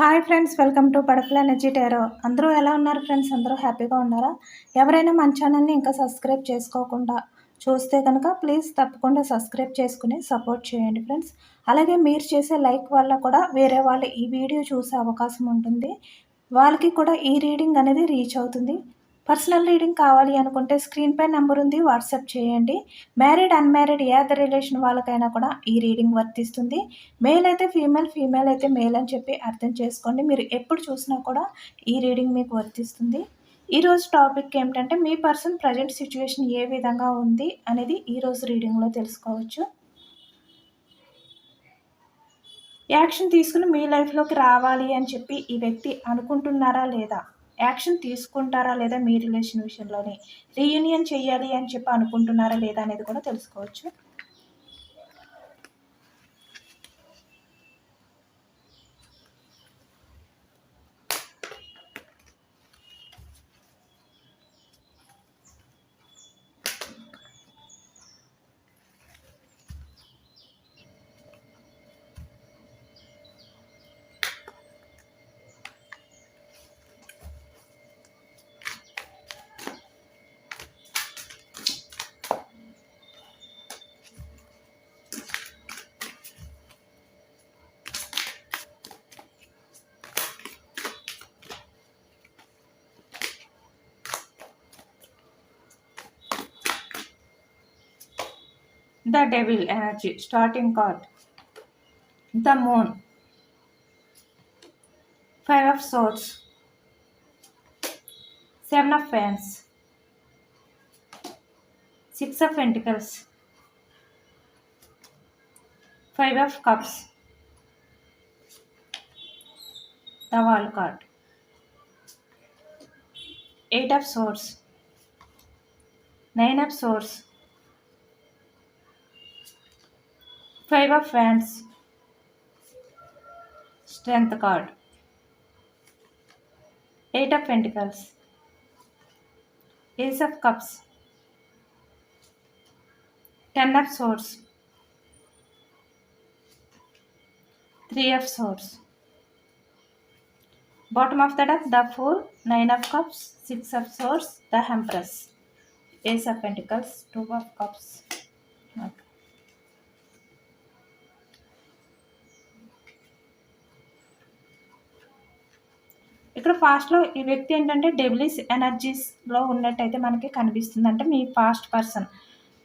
Hi friends welcome to butterfly energy tarot అందరూ ఎలా ఉన్నారు ఫ్రెండ్స్ అందరూ హ్యాపీగా ఉన్నారా? ఎవరైనా మన ఛానల్ని ఇంకా సబ్స్క్రైబ్ చేసుకోకుండా చూస్తే కనుక ప్లీజ్ తప్పకుండా సబ్స్క్రైబ్ చేసుకుని సపోర్ట్ చేయండి ఫ్రెండ్స్ అలాగే మీరు చేసే లైక్ వల్ల కూడా వేరే వాళ్ళు ఈ వీడియో చూసే అవకాశం ఉంటుంది. వాళ్ళకి కూడా ఈ రీడింగ్ అనేది రీచ్ అవుతుంది. పర్సనల్ రీడింగ్ కావాలి అనుకుంటే స్క్రీన్పై నెంబర్ ఉంది వాట్సాప్ చేయండి. మ్యారీడ్ అన్మ్యారీడ్ ఏ అదర్ రిలేషన్ వాళ్ళకైనా కూడా ఈ రీడింగ్ వర్తిస్తుంది. మేల్ అయితే ఫీమేల్ ఫీమేల్ అయితే మేల్ అని చెప్పి అర్థం చేసుకోండి. మీరు ఎప్పుడు చూసినా కూడా ఈ రీడింగ్ మీకు వర్తిస్తుంది. ఈరోజు టాపిక్ ఏమిటంటే మీ పర్సన్ ప్రజెంట్ సిచ్యువేషన్ ఏ విధంగా ఉంది అనేది ఈరోజు రీడింగ్లో తెలుసుకోవచ్చు. యాక్షన్ తీసుకుని మీ లైఫ్లోకి రావాలి అని చెప్పి ఈ వ్యక్తి అనుకుంటున్నారా లేదా? యాక్షన్ తీసుకుంటారా లేదా మీ రిలేషన్ విషయంలోనే? రీయూనియన్ చేయాలి అని చెప్పి అనుకుంటున్నారా లేదా అనేది కూడా తెలుసుకోవచ్చు. The Devil energy, starting card. The Moon. Five of Swords. Seven of Wands. Six of Pentacles. Five of Cups. The Wall card. Eight of Swords. Nine of Swords. Five of Wands. Strength card. Eight of Pentacles. Ace of Cups. Ten of Swords. Three of Swords. Bottom of the deck, the four Nine of Cups, Six of Swords, the Empress. Ace of Pentacles, Two of Cups. Okay. ఇక్కడ ఫాస్ట్లో ఈ వ్యక్తి ఏంటంటే డెబ్లిస్ ఎనర్జీస్లో ఉన్నట్టయితే మనకి కనిపిస్తుంది. అంటే మీ past person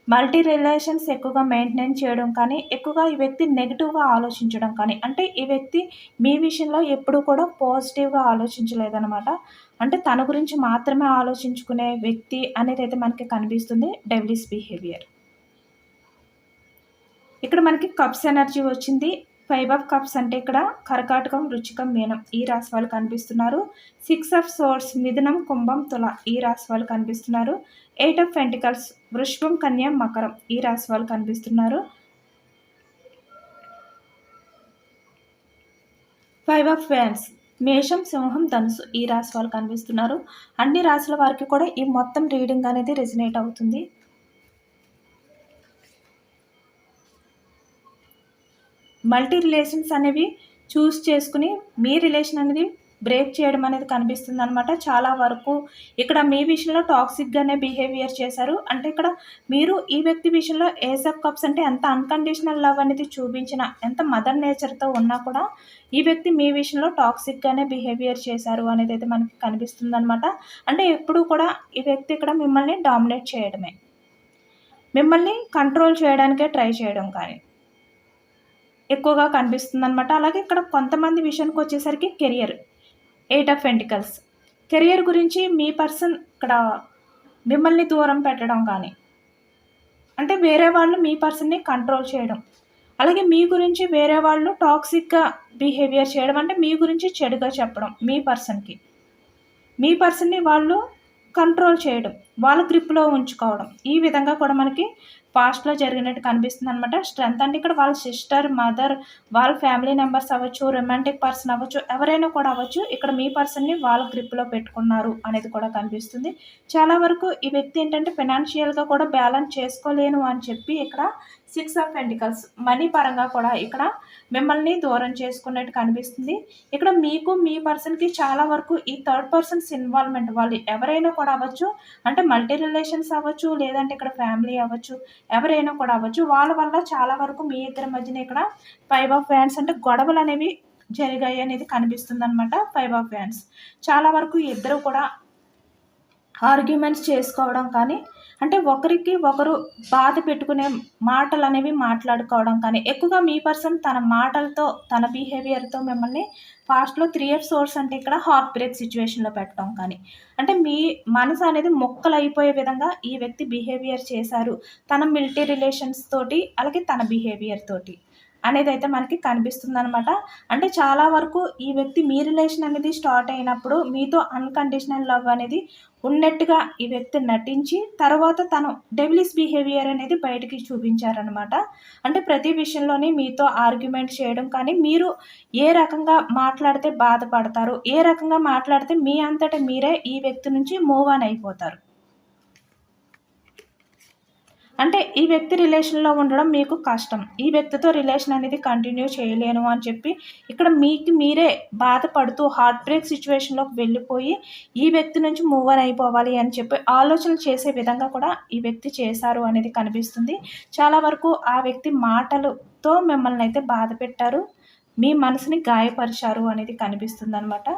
multi relations ఎక్కువగా మెయింటైన్ చేయడం కానీ ఎక్కువగా ఈ వ్యక్తి నెగిటివ్గా ఆలోచించడం కానీ అంటే ఈ వ్యక్తి మీ విషయంలో ఎప్పుడు కూడా పాజిటివ్గా ఆలోచించలేదనమాట అంటే తన గురించి మాత్రమే ఆలోచించుకునే వ్యక్తి అనేది అయితే మనకి కనిపిస్తుంది డెవిలిస్ బిహేవియర్ ఇక్కడ మనకి కప్స్ ఎనర్జీ వచ్చింది. ఫైవ్ ఆఫ్ కప్స్ అంటే ఇక్కడ కర్కాటకం రుచికం మీనం ఈ రాశి వాళ్ళు కనిపిస్తున్నారు. సిక్స్ ఆఫ్ సోర్స్ మిథునం కుంభం తుల ఈ రాశి వాళ్ళు కనిపిస్తున్నారు. ఎయిట్ ఆఫ్ పెంటికల్స్ వృషభం కన్యం మకరం ఈ రాశి వాళ్ళు కనిపిస్తున్నారు. ఫైవ్ ఆఫ్ ఫ్యాన్స్ మేషం సింహం ధనుసు ఈ రాశి వాళ్ళు కనిపిస్తున్నారు. అన్ని రాశుల వారికి కూడా ఈ మొత్తం రీడింగ్ అనేది రెజినేట్ అవుతుంది. మల్టీ రిలేషన్స్ అనేవి చూస్ చేసుకుని మీ రిలేషన్ అనేది బ్రేక్ చేయడం అనేది కనిపిస్తుంది అనమాట చాలా వరకు ఇక్కడ మీ విషయంలో టాక్సిక్గానే బిహేవియర్ చేశారు. అంటే ఇక్కడ మీరు ఈ వ్యక్తి విషయంలో ఏజ్ ఆఫ్ కప్స్ అంటే ఎంత అన్కండిషనల్ లవ్ అనేది చూపించిన ఎంత మదర్ నేచర్తో ఉన్నా కూడా ఈ వ్యక్తి మీ విషయంలో టాక్సిక్గానే బిహేవియర్ చేశారు అనేది అయితే మనకి కనిపిస్తుంది అనమాట అంటే ఎప్పుడు కూడా ఈ వ్యక్తి ఇక్కడ మిమ్మల్ని డామినేట్ చేయడమే. మిమ్మల్ని కంట్రోల్ చేయడానికే ట్రై చేయడం కానీ. ఎక్కువగా కనిపిస్తుంది అనమాట అలాగే ఇక్కడ కొంతమంది విషయానికి వచ్చేసరికి career eight of pentacles career గురించి మీ పర్సన్ ఇక్కడ మిమ్మల్ని దూరం పెట్టడం కానీ అంటే వేరే వాళ్ళు మీ పర్సన్ని కంట్రోల్ చేయడం అలాగే మీ గురించి వేరే వాళ్ళు టాక్సిక్గా బిహేవియర్ చేయడం అంటే మీ గురించి చెడుగా చెప్పడం మీ పర్సన్కి. మీ పర్సన్ని వాళ్ళు కంట్రోల్ చేయడం వాళ్ళ గ్రిప్లో ఉంచుకోవడం ఈ విధంగా కూడా మనకి ఫాస్ట్లో జరిగినట్టు కనిపిస్తుంది అనమాట స్ట్రెంత్ అంటే ఇక్కడ వాళ్ళ సిస్టర్ మదర్ వాళ్ళ ఫ్యామిలీ మెంబర్స్ అవ్వచ్చు రొమాంటిక్ పర్సన్ అవ్వచ్చు ఎవరైనా కూడా అవ్వచ్చు ఇక్కడ మీ పర్సన్ని వాళ్ళ గ్రిప్లో పెట్టుకున్నారు అనేది కూడా కనిపిస్తుంది. చాలా వరకు ఈ వ్యక్తి ఏంటంటే ఫినాన్షియల్గా కూడా బ్యాలెన్స్ చేసుకోలేను అని చెప్పి ఇక్కడ సిక్స్ ఆఫ్ పెంటికల్స్ మనీ పరంగా కూడా ఇక్కడ మిమ్మల్ని దూరం చేసుకున్నట్టు కనిపిస్తుంది. ఇక్కడ మీకు మీ పర్సన్కి చాలా వరకు ఈ థర్డ్ పర్సన్స్ ఇన్వాల్వ్మెంట్ వాళ్ళు ఎవరైనా కూడా అవ్వచ్చు. అంటే మల్టీ రిలేషన్స్ అవ్వచ్చు లేదంటే ఇక్కడ ఫ్యామిలీ అవ్వచ్చు ఎవరైనా కూడా అవ్వచ్చు. వాళ్ళ వల్ల చాలా వరకు మీ ఇద్దరి మధ్యన ఇక్కడ ఫైవ్ ఆఫ్ ఫ్యాన్స్ అంటే గొడవలు అనేవి జరిగాయి అనేది కనిపిస్తుంది అనమాట ఫైవ్ ఆఫ్ ఫ్యాన్స్ చాలా వరకు ఇద్దరు కూడా ఆర్గ్యుమెంట్స్ చేసుకోవడం కానీ అంటే ఒకరికి ఒకరు బాధ పెట్టుకునే మాటలు అనేవి మాట్లాడుకోవడం కానీ ఎక్కువగా మీ పర్సన్ తన మాటలతో తన బిహేవియర్తో మిమ్మల్ని ఫాస్ట్లో త్రీ ఇయర్స్ సోర్స్ అంటే ఇక్కడ హార్ట్ బ్రేక్ సిచ్యువేషన్లో పెట్టడం కానీ అంటే మీ మనసు అనేది మొక్కలు అయిపోయే విధంగా ఈ వ్యక్తి బిహేవియర్ చేశారు తన మిలిటరీ రిలేషన్స్ తోటి అలాగే తన బిహేవియర్ తోటి. అనేది అయితే మనకి కనిపిస్తుంది అనమాట అంటే చాలా వరకు ఈ వ్యక్తి మీ రిలేషన్ అనేది స్టార్ట్ అయినప్పుడు మీతో అన్కండిషనల్ లవ్ అనేది ఉన్నట్టుగా ఈ వ్యక్తి నటించి తర్వాత తను డెవిలిస్ బిహేవియర్ అనేది బయటికి చూపించారనమాట అంటే ప్రతి విషయంలోనే మీతో ఆర్గ్యుమెంట్ చేయడం కానీ మీరు ఏ రకంగా మాట్లాడితే బాధపడతారు ఏ రకంగా మాట్లాడితే మీ అంతటా మీరే ఈ వ్యక్తి నుంచి మూవ్ ఆన్ అయిపోతారు. అంటే ఈ వ్యక్తి రిలేషన్లో ఉండడం మీకు కష్టం. ఈ వ్యక్తితో రిలేషన్ అనేది కంటిన్యూ చేయలేను అని చెప్పి ఇక్కడ మీకు మీరే బాధపడుతూ హార్ట్ బ్రేక్ సిచ్యువేషన్లోకి వెళ్ళిపోయి ఈ వ్యక్తి నుంచి మూవ్ అని అయిపోవాలి అని చెప్పి ఆలోచనలు చేసే విధంగా కూడా ఈ వ్యక్తి చేశారు అనేది కనిపిస్తుంది. చాలా వరకు ఆ వ్యక్తి మాటలతో మిమ్మల్ని అయితే బాధ పెట్టారు. మీ మనసుని గాయపరిచారు అనేది కనిపిస్తుంది అనమాట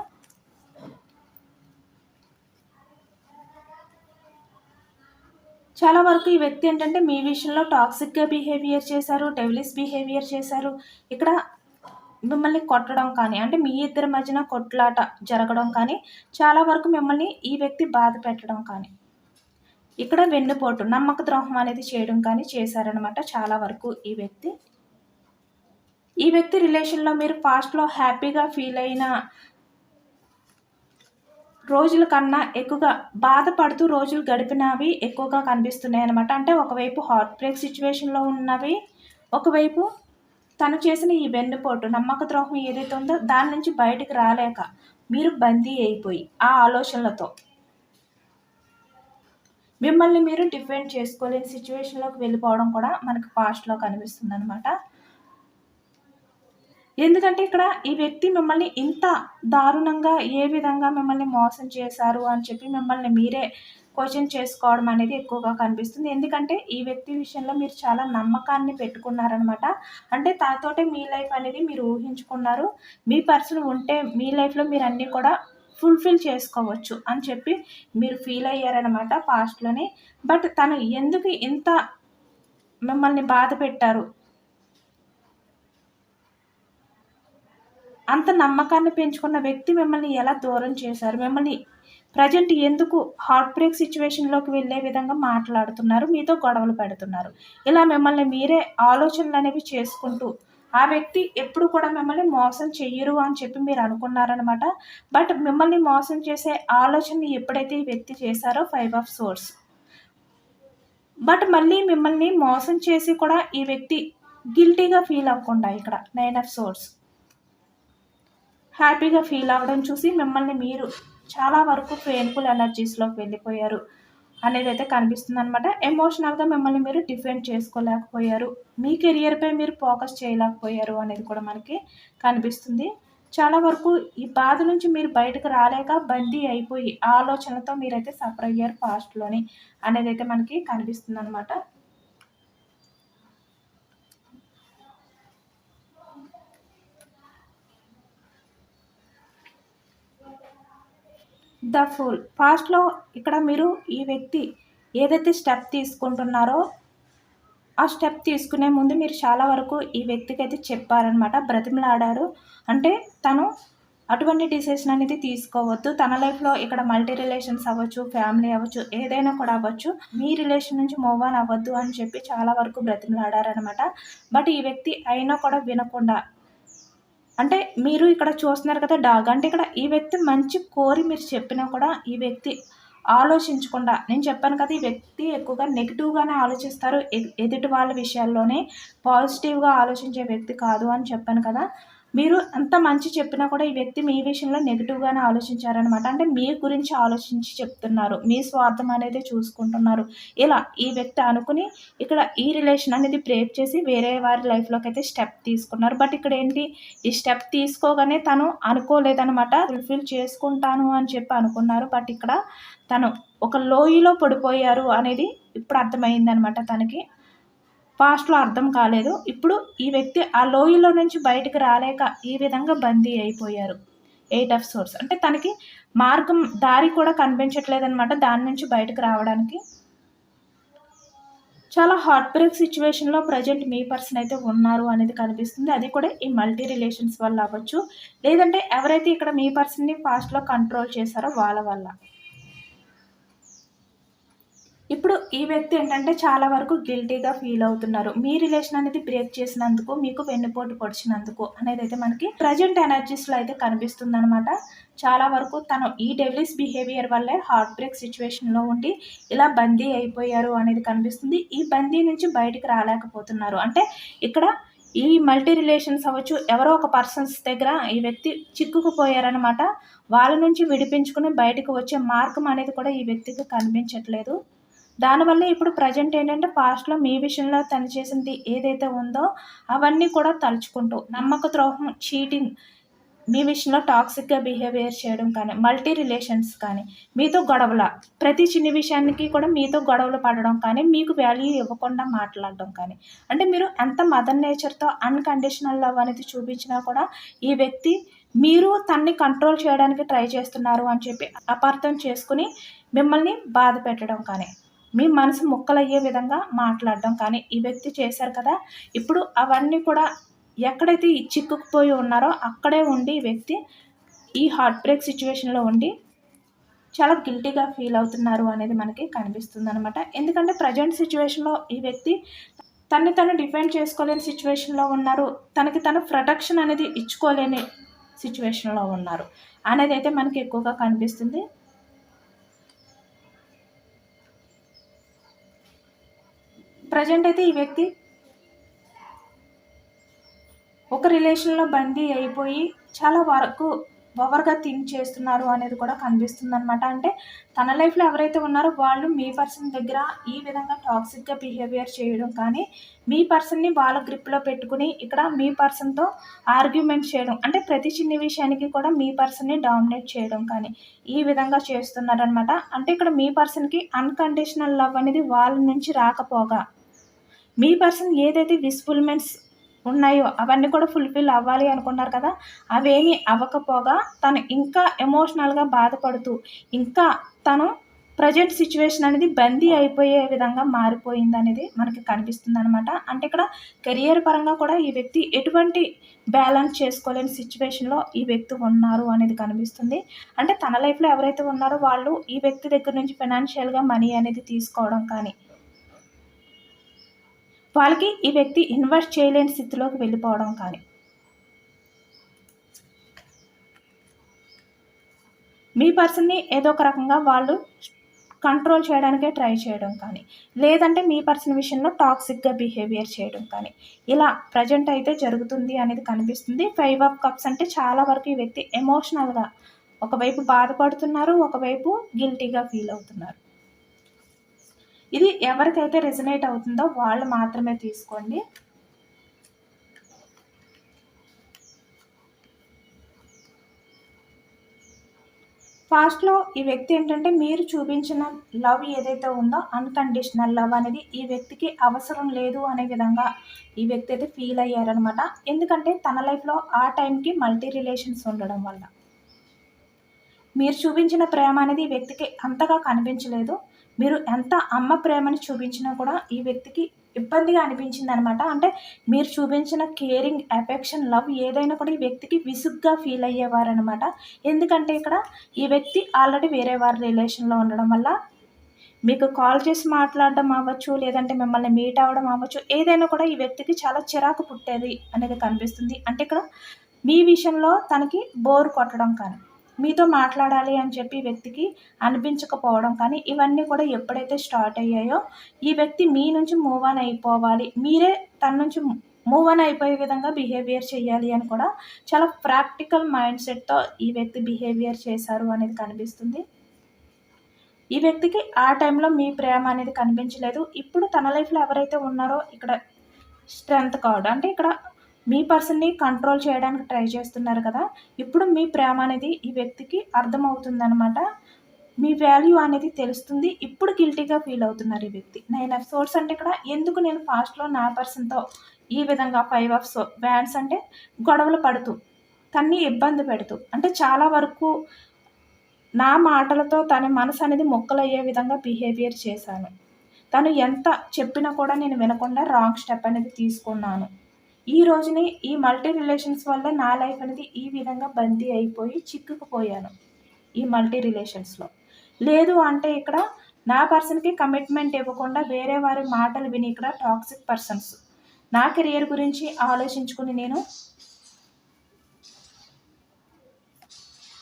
చాలా వరకు ఈ వ్యక్తి ఏంటంటే మీ విషయంలో టాక్సిక్గా బిహేవియర్ చేశారు డెవిలిస్ బిహేవియర్ చేశారు. ఇక్కడ మిమ్మల్ని కొట్టడం కానీ అంటే మీ ఇద్దరి మధ్యన కొట్లాట జరగడం కానీ చాలా వరకు మిమ్మల్ని ఈ వ్యక్తి బాధ పెట్టడం కానీ ఇక్కడ వెన్నుపోటు నమ్మక ద్రోహం అనేది చేయడం కానీ చేశారనమాట చాలా వరకు ఈ వ్యక్తి. ఈ వ్యక్తి రిలేషన్లో మీరు ఫాస్ట్లో హ్యాపీగా ఫీల్ అయిన రోజుల కన్నా ఎక్కువగా బాధపడుతూ రోజులు గడిపినవి ఎక్కువగా కనిపిస్తున్నాయి అనమాట అంటే ఒకవైపు హార్ట్ బ్రేక్ సిచ్యువేషన్లో ఉన్నవి ఒకవైపు తను చేసిన ఈ వెన్నుపోటు నమ్మక ద్రోహం ఏదైతే ఉందో దాని నుంచి బయటకు రాలేక మీరు బందీ అయిపోయి ఆ ఆలోచనలతో మిమ్మల్ని మీరు డిఫెండ్ చేసుకోలేని సిచ్యువేషన్లోకి వెళ్ళిపోవడం కూడా మనకు పాస్ట్లో కనిపిస్తుంది అనమాట ఎందుకంటే ఇక్కడ ఈ వ్యక్తి మిమ్మల్ని ఇంత దారుణంగా ఏ విధంగా మిమ్మల్ని మోసం చేశారు అని చెప్పి మిమ్మల్ని మీరే క్వశ్చన్ చేసుకోవడం అనేది ఎక్కువగా కనిపిస్తుంది. ఎందుకంటే ఈ వ్యక్తి విషయంలో మీరు చాలా నమ్మకాన్ని పెట్టుకున్నారనమాట. అంటే తనతోటే మీ లైఫ్ అనేది మీరు ఊహించుకున్నారు. మీ పర్సన్ ఉంటే మీ లైఫ్లో మీరు అన్నీ కూడా ఫుల్ఫిల్ చేసుకోవచ్చు అని చెప్పి మీరు ఫీల్ అయ్యారనమాట పాస్ట్లోనే. బట్ తను ఎందుకు ఇంత మిమ్మల్ని బాధ పెట్టారు? అంత నమ్మకాన్ని పెంచుకున్న వ్యక్తి మిమ్మల్ని ఎలా దూరం చేశారు? మిమ్మల్ని ప్రజెంట్ ఎందుకు హార్ట్ బ్రేక్ సిచ్యువేషన్లోకి వెళ్ళే విధంగా మాట్లాడుతున్నారు? మీతో గొడవలు పెడుతున్నారు. ఇలా మిమ్మల్ని మీరే ఆలోచనలు అనేవి చేసుకుంటూ ఆ వ్యక్తి ఎప్పుడు కూడా మిమ్మల్ని మోసం చెయ్యరు అని చెప్పి మీరు అనుకున్నారనమాట బట్ మిమ్మల్ని మోసం చేసే ఆలోచన ఎప్పుడైతే ఈ వ్యక్తి చేశారో ఫైవ్ ఆఫ్ సోర్స్ బట్ మళ్ళీ మిమ్మల్ని మోసం చేసి కూడా ఈ వ్యక్తి గిల్టీగా ఫీల్ అవ్వకుండా ఇక్కడ నైన్ ఆఫ్ సోర్స్ హ్యాపీగా ఫీల్ అవ్వడం చూసి మిమ్మల్ని మీరు చాలా వరకు పెయిన్ఫుల్ ఎనర్జీస్లోకి వెళ్ళిపోయారు అనేది అయితే కనిపిస్తుంది అనమాట ఎమోషనల్గా మిమ్మల్ని మీరు డిఫెండ్ చేసుకోలేకపోయారు. మీ కెరియర్పై మీరు ఫోకస్ చేయలేకపోయారు అనేది కూడా మనకి కనిపిస్తుంది. చాలా వరకు ఈ బాధ నుంచి మీరు బయటకు రాలేక బందీ అయిపోయి ఆలోచనతో మీరైతే సఫర్ అయ్యారు పాస్ట్లోని అనేది అయితే మనకి కనిపిస్తుంది అనమాట ద ఫుల్. ఫాస్ట్లో ఇక్కడ మీరు ఈ వ్యక్తి ఏదైతే స్టెప్ తీసుకుంటున్నారో ఆ స్టెప్ తీసుకునే ముందు మీరు చాలా వరకు ఈ వ్యక్తికి అయితే చెప్పారనమాట. బ్రతిమలాడారు. అంటే తను అటువంటి డిసిషన్ అనేది తీసుకోవద్దు. తన లైఫ్లో ఇక్కడ మల్టీ రిలేషన్స్ అవ్వచ్చు ఫ్యామిలీ అవ్వచ్చు ఏదైనా కూడా అవ్వచ్చు. మీ రిలేషన్ నుంచి మూవ్ ఆన్ అవ్వద్దు అని చెప్పి చాలా వరకు బ్రతిమలాడారనమాట. బట్ ఈ వ్యక్తి అయినా కూడా వినకుండా అంటే మీరు ఇక్కడ చూస్తున్నారు కదా డాగ్. అంటే ఇక్కడ ఈ వ్యక్తి మంచి కోరి మీరు చెప్పినా కూడా ఈ వ్యక్తి ఆలోచించకుండా నేను చెప్పాను కదా ఈ వ్యక్తి ఎక్కువగా నెగిటివ్గానే ఆలోచిస్తారు ఎదుటి వాళ్ళ విషయాల్లోనే పాజిటివ్గా ఆలోచించే వ్యక్తి కాదు అని చెప్పాను కదా. మీరు అంత మంచి చెప్పినా కూడా ఈ వ్యక్తి మీ విషయంలో నెగిటివ్గానే ఆలోచించారనమాట అంటే మీ గురించి ఆలోచించి చెప్తున్నారు. మీ స్వార్థం అనేది చూసుకుంటున్నారు. ఇలా ఈ వ్యక్తి అనుకుని ఇక్కడ ఈ రిలేషన్ అనేది బ్రేక్ చేసి వేరే వారి లైఫ్లోకి అయితే స్టెప్ తీసుకున్నారు. బట్ ఇక్కడ ఏంటి? ఈ స్టెప్ తీసుకోగానే తను అనుకోలేదనమాట రిఫిల్ చేసుకుంటాను అని చెప్పి అనుకున్నారు. బట్ ఇక్కడ తను ఒక లోయలో పడిపోయారు అనేది ఇప్పుడు అర్థమైందనమాట తనకి. పాస్ట్లో అర్థం కాలేదు. ఇప్పుడు ఈ వ్యక్తి ఆ లోయలో నుంచి బయటకు రాలేక ఈ విధంగా బందీ అయిపోయారు. Eight of swords. అంటే తనకి మార్గం దారి కూడా కనిపించట్లేదనమాట దాని నుంచి బయటకు రావడానికి. చాలా హార్ట్ బ్రేక్ సిచ్యువేషన్లో ప్రజెంట్ మీ పర్సన్ అయితే ఉన్నారు అనేది కనిపిస్తుంది. అది కూడా ఈ మల్టీ రిలేషన్స్ వల్ల అవ్వచ్చు. లేదంటే ఎవరైతే ఇక్కడ మీ పర్సన్ని ఫాస్ట్లో కంట్రోల్ చేశారో వాళ్ళ వల్ల. ఇప్పుడు ఈ వ్యక్తి ఏంటంటే చాలా వరకు గిల్టీగా ఫీల్ అవుతున్నారు. మీ రిలేషన్ అనేది బ్రేక్ చేసినందుకు మీకు వెన్నుపోటు పొడిచినందుకు అనేది అయితే మనకి ప్రజెంట్ ఎనర్జీస్లో అయితే కనిపిస్తుంది అనమాట చాలా వరకు తను ఈ డెవిలిస్ బిహేవియర్ వల్లే హార్ట్ బ్రేక్ సిచ్యువేషన్లో ఉండి ఇలా బందీ అయిపోయారు అనేది కనిపిస్తుంది. ఈ బందీ నుంచి బయటికి రాలేకపోతున్నారు. అంటే ఇక్కడ ఈ మల్టీ రిలేషన్స్ అవ్వచ్చు ఎవరో ఒక పర్సన్స్ దగ్గర ఈ వ్యక్తి చిక్కుకుపోయారనమాట వాళ్ళ నుంచి విడిపించుకుని బయటకు వచ్చే మార్గం అనేది కూడా ఈ వ్యక్తికి కనిపించట్లేదు. దానివల్ల ఇప్పుడు ప్రజెంట్ ఏంటంటే పాస్ట్లో మీ విషయంలో తను చేసింది ఏదైతే ఉందో అవన్నీ కూడా తలుచుకుంటూ నమ్మక ద్రోహం చీటింగ్ మీ విషయంలో టాక్సిక్గా బిహేవియర్ చేయడం కానీ మల్టీ రిలేషన్స్ కానీ మీతో గొడవల ప్రతి చిన్న విషయానికి కూడా మీతో గొడవలు పడడం కానీ మీకు వాల్యూ ఇవ్వకుండా మాట్లాడడం కానీ. అంటే మీరు ఎంత మదర్ నేచర్తో అన్కండిషనల్ లవ్ అనేది చూపించినా కూడా ఈ వ్యక్తి మీరు తన్ని కంట్రోల్ చేయడానికి ట్రై చేస్తున్నారు అని చెప్పి అపార్థం చేసుకుని మిమ్మల్ని బాధ పెట్టడం కానీ మీ మనసు ముక్కలయ్యే విధంగా మాట్లాడడం. కానీ ఈ వ్యక్తి చేశారు కదా. ఇప్పుడు అవన్నీ కూడా ఎక్కడైతే చిక్కుకుపోయి ఉన్నారో అక్కడే ఉండి ఈ వ్యక్తి ఈ హార్ట్ బ్రేక్ సిచ్యువేషన్లో ఉండి చాలా గిల్టీగా ఫీల్ అవుతున్నారు అనేది మనకి కనిపిస్తుంది అనమాట ఎందుకంటే ప్రజెంట్ సిచ్యువేషన్లో ఈ వ్యక్తి తన్ని తను డిఫెండ్ చేసుకోలేని సిచ్యువేషన్లో ఉన్నారు. తనకి తను ప్రొటెక్షన్ అనేది ఇచ్చుకోలేని సిచ్యువేషన్లో ఉన్నారు. అనేది అయితే మనకి ఎక్కువగా కనిపిస్తుంది. ప్రజెంట్ అయితే ఈ వ్యక్తి ఒక రిలేషన్లో బందీ అయిపోయి చాలా వరకు ఓవర్గా థింక్ చేస్తున్నారు అనేది కూడా కనిపిస్తుంది అనమాట అంటే తన లైఫ్లో ఎవరైతే ఉన్నారో వాళ్ళు మీ పర్సన్ దగ్గర ఈ విధంగా టాక్సిక్గా బిహేవియర్ చేయడం కానీ మీ పర్సన్ని వాళ్ళ గ్రిప్లో పెట్టుకుని ఇక్కడ మీ పర్సన్తో ఆర్గ్యుమెంట్ చేయడం అంటే ప్రతి చిన్న విషయానికి కూడా మీ పర్సన్ని డామినేట్ చేయడం కానీ ఈ విధంగా చేస్తున్నారనమాట అంటే ఇక్కడ మీ పర్సన్కి అన్కండిషనల్ లవ్ అనేది వాళ్ళ నుంచి రాకపోగా మీ పర్సన్ ఏదైతే విస్ఫుల్మెంట్స్ ఉన్నాయో అవన్నీ కూడా ఫుల్ఫిల్ అవ్వాలి అనుకున్నారు కదా అవేమీ అవ్వకపోగా తను ఇంకా ఎమోషనల్గా బాధపడుతూ ఇంకా తను ప్రజెంట్ సిచ్యువేషన్ అనేది బందీ అయిపోయే విధంగా మారిపోయింది అనేది మనకి కనిపిస్తుంది అనమాట అంటే ఇక్కడ కెరియర్ పరంగా కూడా ఈ వ్యక్తి ఎటువంటి బ్యాలెన్స్ చేసుకోలేని సిచ్యువేషన్లో ఈ వ్యక్తి ఉన్నారు అనేది కనిపిస్తుంది. అంటే తన లైఫ్లో ఎవరైతే ఉన్నారో వాళ్ళు ఈ వ్యక్తి దగ్గర నుంచి ఫైనాన్షియల్గా మనీ అనేది తీసుకోవడం కానీ వాళ్ళకి ఈ వ్యక్తి ఇన్వెస్ట్ చేయలేని స్థితిలోకి వెళ్ళిపోవడం కానీ. మీ పర్సన్ని ఏదో ఒక రకంగా వాళ్ళు కంట్రోల్ చేయడానికే ట్రై చేయడం కానీ లేదంటే మీ పర్సన్ విషయంలో టాక్సిక్గా బిహేవియర్ చేయడం కానీ. ఇలా ప్రజెంట్ అయితే జరుగుతుంది అనేది కనిపిస్తుంది. ఫైవ్ ఆఫ్ కప్స్ అంటే చాలా వరకు ఈ వ్యక్తి ఎమోషనల్గా ఒకవైపు బాధపడుతున్నారు ఒకవైపు గిల్టీగా ఫీల్ అవుతున్నారు. ఇది ఎవరికైతే రెజనేట్ అవుతుందో వాళ్ళు మాత్రమే తీసుకోండి. ఫాస్ట్లో ఈ వ్యక్తి ఏంటంటే మీరు చూపించిన లవ్ ఏదైతే ఉందో అన్కండిషనల్ లవ్ అనేది ఈ వ్యక్తికి అవసరం లేదు అనే విధంగా ఈ వ్యక్తి అయితే ఫీల్ అయ్యారనమాట ఎందుకంటే తన లైఫ్లో ఆ టైంకి మల్టీ రిలేషన్స్ ఉండడం వల్ల. మీరు చూపించిన ప్రేమ అనేది ఈ వ్యక్తికి అంతగా కనిపించలేదు. మీరు ఎంత అమ్మ ప్రేమని చూపించినా కూడా ఈ వ్యక్తికి ఇబ్బందిగా అనిపించింది అనమాట అంటే మీరు చూపించిన కేరింగ్ అఫెక్షన్ లవ్ ఏదైనా కూడా ఈ వ్యక్తికి విసుగ్గా ఫీల్ అయ్యేవారనమాట. ఎందుకంటే ఇక్కడ ఈ వ్యక్తి ఆల్రెడీ వేరే వారి రిలేషన్లో ఉండడం వల్ల మీకు కాల్ చేసి మాట్లాడడం అవ్వచ్చు లేదంటే మిమ్మల్ని మీట్ అవ్వడం అవ్వచ్చు ఏదైనా కూడా ఈ వ్యక్తికి చాలా చిరాకు పుట్టేది అనేది కనిపిస్తుంది. అంటే ఇక్కడ మీ విషయంలో తనకి బోర్ కొట్టడం కానీ మీతో మాట్లాడాలి అని చెప్పి వ్యక్తికి అనిపించకపోవడం కానీ ఇవన్నీ కూడా ఎప్పుడైతే స్టార్ట్ అయ్యాయో ఈ వ్యక్తి మీ నుంచి మూవ్ ఆన్ అయిపోవాలి. మీరే తన నుంచి మూవ్ ఆన్ అయిపోయే విధంగా బిహేవియర్ చేయాలి అని కూడా చాలా ప్రాక్టికల్ మైండ్ సెట్తో ఈ వ్యక్తి బిహేవియర్ చేశారు అనేది కనిపిస్తుంది. ఈ వ్యక్తికి ఆ టైంలో మీ ప్రేమ అనేది కనిపించలేదు. ఇప్పుడు తన లైఫ్లో ఎవరైతే ఉన్నారో ఇక్కడ స్ట్రెంగ్త్ కార్డు అంటే ఇక్కడ మీ పర్సన్ని కంట్రోల్ చేయడానికి ట్రై చేస్తున్నారు కదా ఇప్పుడు మీ ప్రేమ అనేది ఈ వ్యక్తికి అర్థమవుతుందనమాట మీ వాల్యూ అనేది తెలుస్తుంది. ఇప్పుడు గిల్టీగా ఫీల్ అవుతున్నారు ఈ వ్యక్తి. నైన్ ఆఫ్ సోర్స్ అంటే ఇక్కడ ఎందుకు నేను ఫాస్ట్లో నా పర్సన్తో ఈ విధంగా ఫైవ్ ఆఫ్ సో బ్యాండ్స్ అంటే గొడవలు పడుతూ తన్ని ఇబ్బంది పెడుతూ అంటే చాలా వరకు నా మాటలతో తన మనసు అనేది మొక్కలయ్యే విధంగా బిహేవియర్ చేశాను. తను ఎంత చెప్పినా కూడా నేను వినకుండా రాంగ్ స్టెప్ అనేది తీసుకున్నాను. ఈ రోజుని ఈ మల్టీ రిలేషన్స్ వల్ల నా లైఫ్ అనేది ఈ విధంగా బందీ అయిపోయి చిక్కుకుపోయాను ఈ మల్టీ రిలేషన్స్లో లేదు అంటే ఇక్కడ నా పర్సన్కి కమిట్మెంట్ ఇవ్వకుండా వేరే వారి మాటలు విని ఇక్కడ టాక్సిక్ పర్సన్స్ నా కెరియర్ గురించి ఆలోచించుకుని నేను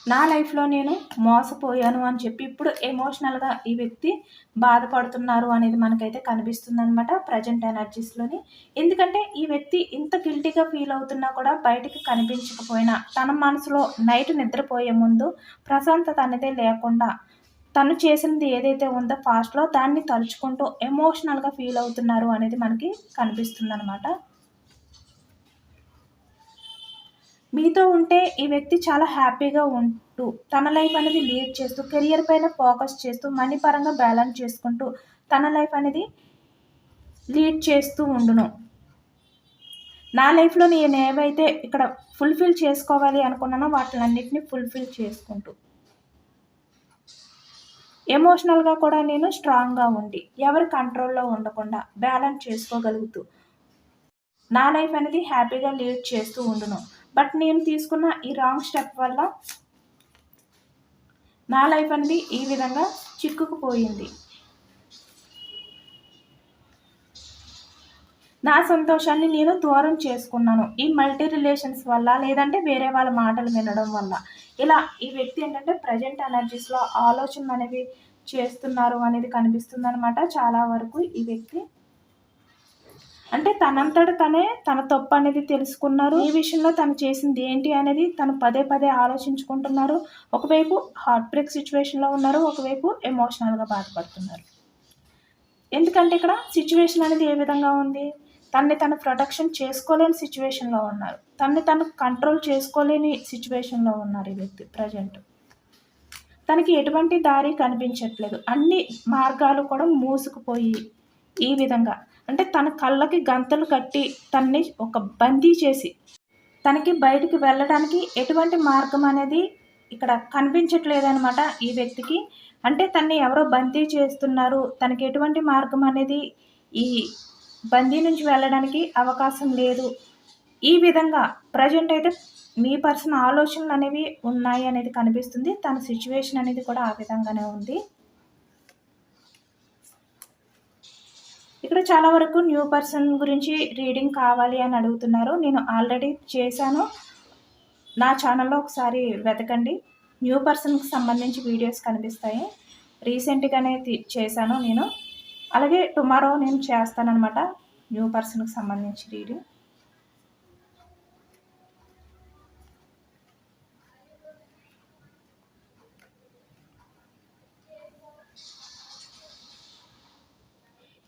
నా లైఫ్లో నేను మోసపోయాను అని చెప్పి ఇప్పుడు ఎమోషనల్గా ఈ వ్యక్తి బాధపడుతున్నారు అనేది మనకైతే కనిపిస్తుంది అనమాట ప్రజెంట్ ఎనర్జీస్లోని ఎందుకంటే ఈ వ్యక్తి ఇంత గిల్టీగా ఫీల్ అవుతున్నా కూడా బయటికి కనిపించకపోయినా తన మనసులో నైట్ నిద్రపోయే ముందు ప్రశాంతత అనేది లేకుండా తను చేసినది ఏదైతే ఉందో ఫాస్ట్లో దాన్ని తలుచుకుంటూ ఎమోషనల్గా ఫీల్ అవుతున్నారు అనేది మనకి కనిపిస్తుంది మీతో ఉంటే ఈ వ్యక్తి చాలా హ్యాపీగా ఉంటూ తన లైఫ్ అనేది లీడ్ చేస్తూ కెరియర్ పైన ఫోకస్ చేస్తూ మనీ పరంగా బ్యాలెన్స్ చేసుకుంటూ తన లైఫ్ అనేది లీడ్ చేస్తూ ఉండును. నా లైఫ్లో నేను ఏవైతే ఇక్కడ ఫుల్ఫిల్ చేసుకోవాలి అనుకున్నానో వాటిలన్నిటిని ఫుల్ఫిల్ చేసుకుంటూ. ఎమోషనల్గా కూడా నేను స్ట్రాంగ్గా ఉండి ఎవరి కంట్రోల్లో ఉండకుండా బ్యాలెన్స్ చేసుకోగలుగుతూ నా లైఫ్ అనేది హ్యాపీగా లీడ్ చేస్తూ ఉండును. బట్ నేను తీసుకున్న ఈ రాంగ్ స్టెప్ వల్ల నా లైఫ్ అనేది ఈ విధంగా చిక్కుకుపోయింది. నా సంతోషాన్ని నేను దూరం చేసుకున్నాను ఈ మల్టీ రిలేషన్స్ వల్ల లేదంటే వేరే వాళ్ళ మాటలు వినడం వల్ల. ఇలా ఈ వ్యక్తి ఏంటంటే ప్రజెంట్ ఎనర్జీస్లో ఆలోచనలు అనేవి చేస్తున్నారు అనేది కనిపిస్తుంది అనమాట చాలా వరకు ఈ వ్యక్తి. అంటే తనంతట తనే తన తప్పు అనేది తెలుసుకున్నారు. ఈ విషయంలో తను చేసింది ఏంటి అనేది తను పదే పదే ఆలోచించుకుంటున్నారు. ఒకవైపు హార్ట్ బ్రేక్ సిచ్యువేషన్లో ఉన్నారు ఒకవైపు ఎమోషనల్గా బాధపడుతున్నారు. ఎందుకంటే ఇక్కడ సిచ్యువేషన్ అనేది ఏ విధంగా ఉంది? తనని తను ప్రొటెక్షన్ చేసుకోలేని సిచ్యువేషన్లో ఉన్నారు. తనని తను కంట్రోల్ చేసుకోలేని సిచ్యువేషన్లో ఉన్నారు ఈ వ్యక్తి ప్రజెంట్ తనకి ఎటువంటి దారి కనిపించట్లేదు. అన్ని మార్గాలు కూడా మూసుకుపోయి ఈ విధంగా అంటే తన కళ్ళకి గంతలు కట్టి తన్ని ఒక బందీ చేసి తనకి బయటికి వెళ్ళడానికి ఎటువంటి మార్గం అనేది ఇక్కడ కనిపించట్లేదనమాట ఈ వ్యక్తికి. అంటే తన్ని ఎవరో బందీ చేస్తున్నారు తనకి ఎటువంటి మార్గం అనేది ఈ బందీ నుంచి వెళ్ళడానికి అవకాశం లేదు. ఈ విధంగా ప్రజెంట్ అయితే మీ పర్సన్ ఆలోచనలు అనేవి ఉన్నాయి అనేది కనిపిస్తుంది. తన సిచ్యువేషన్ అనేది కూడా ఆ విధంగానే ఉంది. ఇక్కడ చాలా వరకు న్యూ పర్సన్ గురించి రీడింగ్ కావాలి అని అడుగుతున్నారు. నేను ఆల్రెడీ చేశాను. నా ఛానల్లో ఒకసారి వెతకండి. న్యూ పర్సన్కి సంబంధించి వీడియోస్ కనిపిస్తాయి. రీసెంట్గానే చేశాను నేను. అలాగే టుమారో నేను చేస్తానన్నమాట. న్యూ పర్సన్కి సంబంధించి రీడింగ్.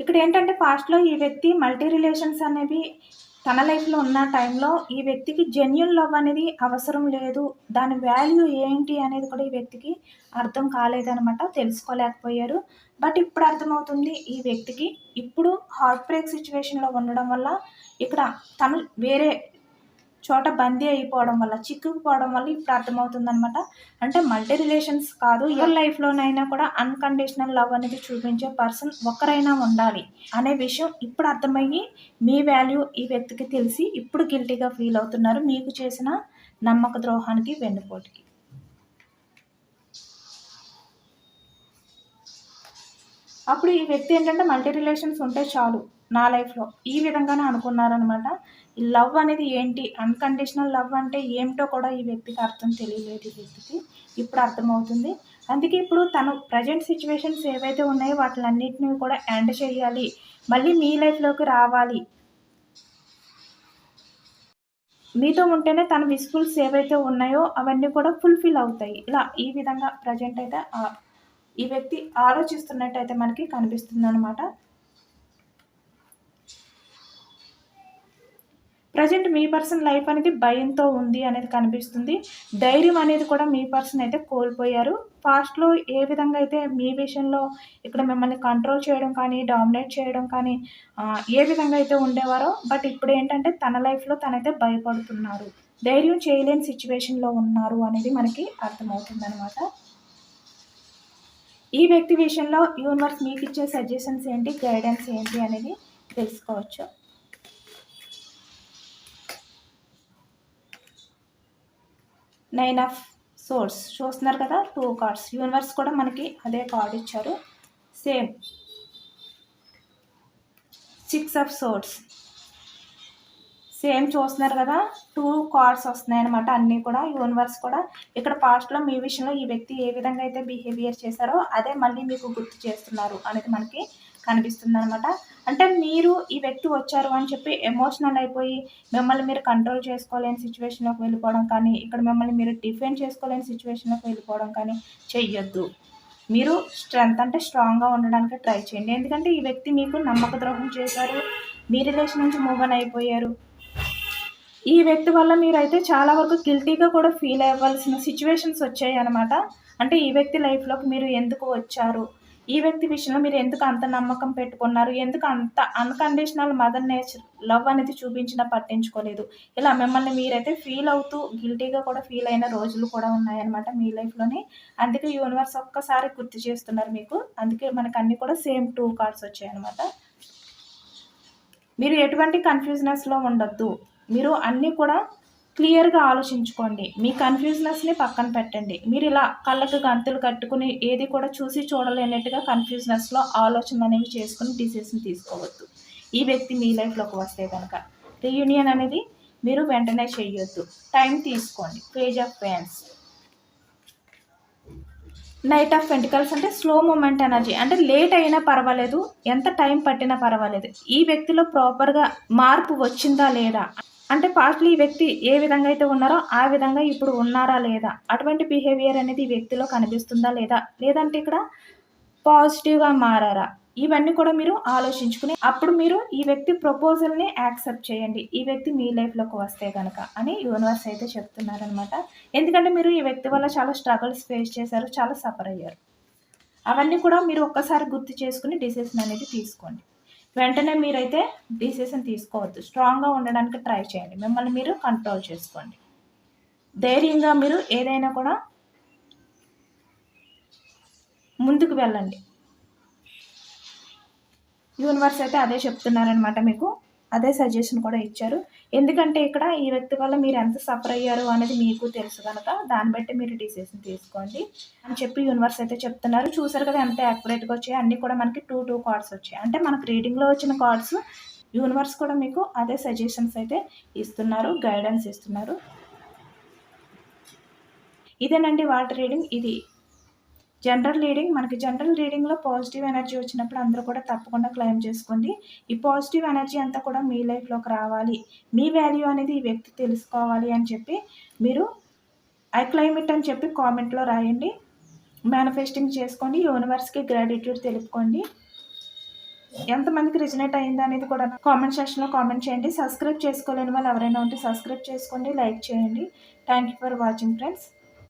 ఇక్కడ ఏంటంటే ఫాస్ట్లో ఈ వ్యక్తి మల్టీ రిలేషన్స్ అనేవి తన లైఫ్లో ఉన్న టైంలో ఈ వ్యక్తికి జెన్యున్ లవ్ అనేది అవసరం లేదు. దాని వాల్యూ ఏంటి అనేది కూడా ఈ వ్యక్తికి అర్థం కాలేదనమాట తెలుసుకోలేకపోయారు. బట్ ఇప్పుడు అర్థమవుతుంది ఈ వ్యక్తికి ఇప్పుడు హార్ట్ బ్రేక్ సిచ్యువేషన్లో ఉండడం వల్ల ఇక్కడ తను వేరే చోట బందీ అయిపోవడం వల్ల చిక్కుకుపోవడం వల్ల ఇప్పుడు అర్థమవుతుంది అనమాట అంటే మల్టీ రిలేషన్స్ కాదు ఎవరి లైఫ్లోనైనా కూడా అన్కండిషనల్ లవ్ అనేది చూపించే పర్సన్ ఒక్కరైనా ఉండాలి అనే విషయం ఇప్పుడు అర్థమయ్యి మీ వాల్యూ ఈ వ్యక్తికి తెలిసి ఇప్పుడు గిల్టీగా ఫీల్ అవుతున్నారు. మీకు చేసిన నమ్మక ద్రోహానికి వెన్నుపోటుకి. అప్పుడు ఈ వ్యక్తి ఏంటంటే మల్టీ రిలేషన్స్ ఉంటే చాలు నా లైఫ్లో. ఈ విధంగానే అనుకున్నారనమాట లవ్ అనేది ఏంటి? అన్కండిషనల్ లవ్ అంటే ఏమిటో కూడా ఈ వ్యక్తికి అర్థం తెలియలేదు ఈ వ్యక్తికి. ఇప్పుడు అర్థమవుతుంది. అందుకే ఇప్పుడు తను ప్రజెంట్ సిచ్యువేషన్స్ ఏవైతే ఉన్నాయో వాటిలన్నింటినీ కూడా ఎండ్ చేయాలి. మళ్ళీ మీ లైఫ్లోకి రావాలి. మీతో ఉంటేనే తన విస్ఫుల్స్ ఏవైతే ఉన్నాయో అవన్నీ కూడా ఫుల్ఫిల్ అవుతాయి. ఇలా ఈ విధంగా ప్రజెంట్ అయితే ఈ వ్యక్తి ఆలోచిస్తున్నట్టయితే మనకి కనిపిస్తుంది అనమాట ప్రజెంట్ మీ పర్సన్ లైఫ్ అనేది భయంతో ఉంది అనేది కనిపిస్తుంది. ధైర్యం అనేది కూడా మీ పర్సన్ అయితే కోల్పోయారు. పాస్ట్లో ఏ విధంగా అయితే మీ విషయంలో ఇక్కడ మిమ్మల్ని కంట్రోల్ చేయడం కానీ డామినేట్ చేయడం కానీ ఏ విధంగా అయితే ఉండేవారో బట్ ఇప్పుడు ఏంటంటే తన లైఫ్లో తనైతే భయపడుతున్నారు. ధైర్యం చేయలేని సిచ్యువేషన్లో ఉన్నారు అనేది మనకి అర్థమవుతుందనమాట ఈ వ్యక్తి విషయంలో యూనివర్స్ మీకు ఇచ్చే సజెషన్స్ ఏంటి గైడెన్స్ ఏంటి అనేది తెలుసుకోవచ్చు. నైన్ ఆఫ్ సోర్స్ చూస్తున్నారు కదా టూ కార్డ్స్. యూనివర్స్ కూడా మనకి అదే కార్డ్ ఇచ్చారు. Same. Six of swords. Same చూస్తున్నారు కదా టూ కార్డ్స్ వస్తున్నాయి అనమాట అన్నీ కూడా. యూనివర్స్ కూడా ఇక్కడ పాస్ట్లో మీ విషయంలో ఈ వ్యక్తి ఏ విధంగా అయితే బిహేవియర్ చేశారో అదే మళ్ళీ మీకు గుర్తు చేస్తున్నారు అనేది మనకి కనిపిస్తుంది అనమాట అంటే మీరు ఈ వ్యక్తి వచ్చారు అని చెప్పి ఎమోషనల్ అయిపోయి మిమ్మల్ని మీరు కంట్రోల్ చేసుకోలేని సిచ్యువేషన్లోకి వెళ్ళిపోవడం కానీ ఇక్కడ మిమ్మల్ని మీరు డిఫెండ్ చేసుకోలేని సిచ్యువేషన్లోకి వెళ్ళిపోవడం కానీ చెయ్యొద్దు. మీరు స్ట్రెంత్ అంటే స్ట్రాంగ్గా ఉండడానికి ట్రై చేయండి. ఎందుకంటే ఈ వ్యక్తి మీకు నమ్మక ద్రోహం చేశారు మీ రిలేషన్ నుంచి మూవ్ అని అయిపోయారు. ఈ వ్యక్తి వల్ల మీరైతే చాలా వరకు గిల్టీగా కూడా ఫీల్ అవ్వాల్సిన సిచ్యువేషన్స్ వచ్చాయి అనమాట అంటే ఈ వ్యక్తి లైఫ్లోకి మీరు ఎందుకు వచ్చారు? ఈ వ్యక్తి విషయంలో మీరు ఎందుకు అంత నమ్మకం పెట్టుకున్నారు? ఎందుకు అంత అన్కండిషనల్ మదర్ నేచర్ లవ్ అనేది చూపించినా పట్టించుకోలేదు? ఇలా మిమ్మల్ని మీరైతే ఫీల్ అవుతూ గిల్టీగా కూడా ఫీల్ అయిన రోజులు కూడా ఉన్నాయన్నమాట మీ లైఫ్లోనే అందుకే యూనివర్స్ ఒక్కసారి గుర్తు చేస్తున్నారు మీకు. అందుకే మనకు అన్నీ కూడా సేమ్ టూ కార్డ్స్ వచ్చాయన్నమాట. మీరు ఎటువంటి కన్ఫ్యూజనెస్లో ఉండొద్దు. మీరు అన్నీ కూడా క్లియర్గా ఆలోచించుకోండి. మీ కన్ఫ్యూజనెస్ని పక్కన పెట్టండి. మీరు ఇలా కళ్ళకు గంతులు కట్టుకుని ఏది కూడా చూసి చూడలేనట్టుగా కన్ఫ్యూజ్నెస్లో ఆలోచన అనేవి చేసుకుని డిసిషన్ తీసుకోవద్దు. ఈ వ్యక్తి మీ లైఫ్లోకి వస్తే కనుక రీయూనియన్ అనేది మీరు వెంటనే చేయొద్దు. టైం తీసుకోండి. Page of pains knight of pentacles అంటే స్లో మూమెంట్ ఎనర్జీ. అంటే లేట్ అయినా పర్వాలేదు ఎంత టైం పట్టినా పర్వాలేదు. ఈ వ్యక్తిలో ప్రాపర్గా మార్పు వచ్చిందా లేదా? అంటే పాస్ట్లో ఈ వ్యక్తి ఏ విధంగా అయితే ఉన్నారో ఆ విధంగా ఇప్పుడు ఉన్నారా లేదా? అటువంటి బిహేవియర్ అనేది ఈ వ్యక్తిలో కనిపిస్తుందా లేదా? లేదంటే ఇక్కడ పాజిటివ్గా మారారా? ఇవన్నీ కూడా మీరు ఆలోచించుకుని అప్పుడు మీరు ఈ వ్యక్తి ప్రపోజల్ని యాక్సెప్ట్ చేయండి. ఈ వ్యక్తి మీ లైఫ్లోకి వస్తే కనుక అని యూనివర్స్ అయితే చెప్తున్నారనమాట ఎందుకంటే మీరు ఈ వ్యక్తి వల్ల చాలా స్ట్రగుల్స్ ఫేస్ చేశారు చాలా సఫర్ అయ్యారు. అవన్నీ కూడా మీరు ఒక్కసారి గుర్తు చేసుకుని డిసిషన్ అనేది తీసుకోండి. వెంటనే మీరైతే డిసిషన్ తీసుకోవద్దు. స్ట్రాంగ్గా ఉండడానికి ట్రై చేయండి. మిమ్మల్ని మీరు కంట్రోల్ చేసుకోండి. ధైర్యంగా మీరు ఏదైనా కూడా ముందుకు వెళ్ళండి. యూనివర్స్ అయితే అదే చెప్తున్నారనమాట మీకు. అదే సజెషన్ కూడా ఇచ్చారు. ఎందుకంటే ఇక్కడ ఈ వ్యక్తి వల్ల మీరు ఎంత సఫర్ అయ్యారు అనేది మీకు తెలుసు కనుక దాన్ని బట్టి మీరు డిసిషన్ తీసుకోండి అని చెప్పి యూనివర్స్ అయితే చెప్తున్నారు. చూసారు కదా ఎంత యాక్యురేట్గా వచ్చాయి. అన్నీ కూడా మనకి టూ టూ కార్డ్స్ వచ్చాయి. అంటే మనకు రీడింగ్లో వచ్చిన కార్డ్స్ యూనివర్స్ కూడా మీకు అదే సజెషన్స్ అయితే ఇస్తున్నారు గైడెన్స్ ఇస్తున్నారు. ఇదేనండి వాటర్ రీడింగ్ ఇది జనరల్ రీడింగ్ మనకి జనరల్ రీడింగ్లో పాజిటివ్ ఎనర్జీ వచ్చినప్పుడు అందరూ కూడా తప్పకుండా క్లెయిమ్ చేసుకోండి. ఈ పాజిటివ్ ఎనర్జీ అంతా కూడా మీ లైఫ్లోకి రావాలి. మీ వాల్యూ అనేది ఈ వ్యక్తి తెలుసుకోవాలి అని చెప్పి మీరు ఐ క్లైమేట్ అని చెప్పి కామెంట్లో రాయండి. మేనిఫెస్టింగ్ చేసుకోండి. యూనివర్స్కి గ్రాటిట్యూడ్ తెలుపుకోండి. ఎంతమందికి రిజనేట్ అయింది అనేది కూడా కామెంట్ సెక్షన్లో కామెంట్ చేయండి. సబ్స్క్రైబ్ చేసుకోలేని వాళ్ళు ఎవరైనా ఉంటే సబ్స్క్రైబ్ చేసుకోండి. లైక్ చేయండి. Thank you for watching friends.